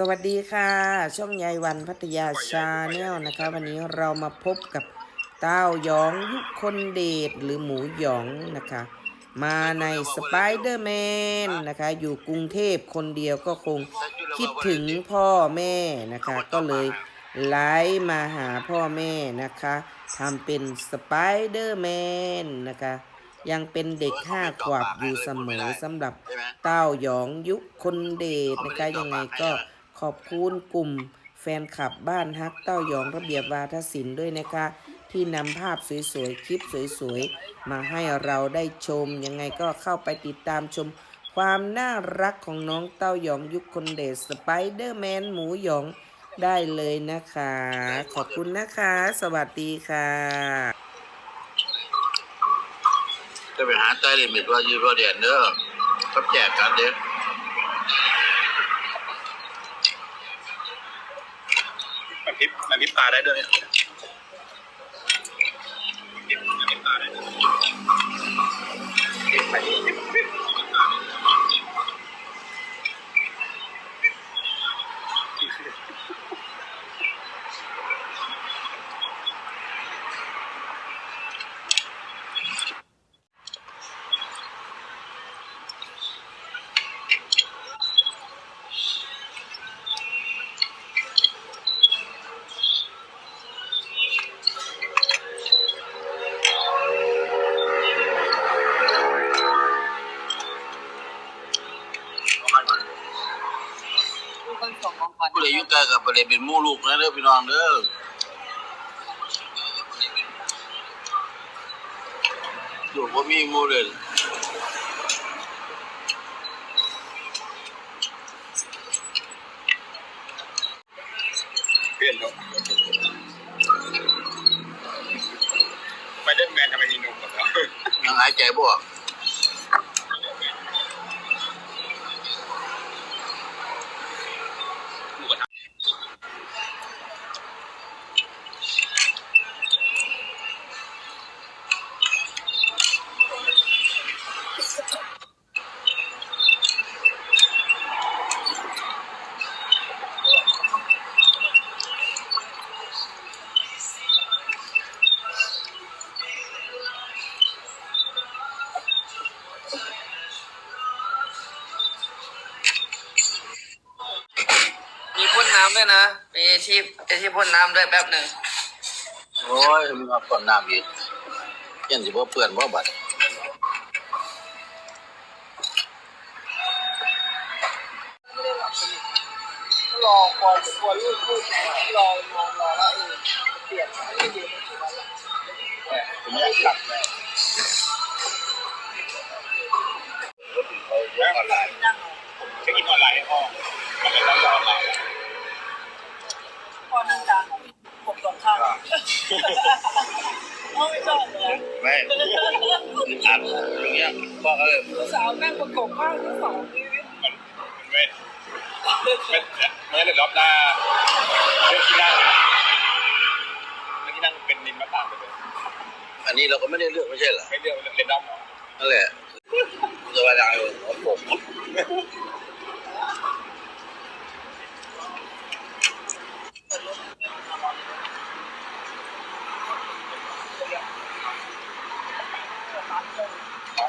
สวัสดีค่ะ ช่องยายวันพัทยาชาแนลนะคะ วันนี้เรามาพบกับเต้าหยองยุคคนเดชหรือหมูหยองนะคะ มาในสไปเดอร์แมนนะคะ อยู่กรุงเทพคนเดียวก็คงคิดถึงพ่อแม่นะคะ ก็เลยไลฟ์มาหาพ่อแม่นะคะทำเป็นสไปเดอร์แมนนะคะยังเป็นเด็กห้าขวบอยู่เสมอสำหรับเต้าหยองยุคคนเดชนะคะยังไงก็ ขอบคุณกลุ่มแฟนคลับบ้านฮักเต้าหยองระเบียบวาทศิลป์ด้วยนะคะ ที่นำภาพสวยๆ คลิปสวยๆ มาให้เราได้ชม ยังไงก็เข้าไปติดตามชม ความน่ารักของน้องเต้าหยองยุคคนเดชสไปเดอร์แมนหมูหยองได้เลยนะคะ ขอบคุณนะคะ สวัสดีค่ะ จะไปหาใจลิมิตว่ายืนรอเดียนเด้อกับแจกกันเด้อ มันพริบมันพริบตาได้ด้วยมันพริบมันพริบตาได้ด้วยพริบไปพริบพริบเอามาก่อน มีคนส่งของขวัญ ผู้ใดอ ยุ่งกายกับประเด็นเป็นหมู่ลูกนะเด้อพี่น้องเด้อลูกว่ามีหมู่เลยเปลี่ยนเขาไปเดอร์แมนทำไมมีนมกับเรายังหายใจบ่ำด้วยนะ มีที่ไอที่พ่นน้ำด้วยแป๊บหนึ่งโอ้ยมีมาก่อนน้ำอีกยังสิบ่เปื้อนบ่บัดรอพอสมควรลูกลูกรอรอรอแล้ว ผมสองข้างโอ้ไม่ชอบเลยไม่อัดอย่างเงี้ยพ่อก็เลยสาวแม่งประกบข้างทั้งสองชีวิตมันมันไม่ไม่ไม่ได้รอบหน้าเรื่องที่นั่งเรื่องที่นั่งเป็นนิมมาต่างไปเลยอันนี้เราก็ไม่ได้เลือกไม่ใช่เหรอไม่เรียกเรนดอมเนาะนั่นแหละจะว่าอย่างไรผม 好。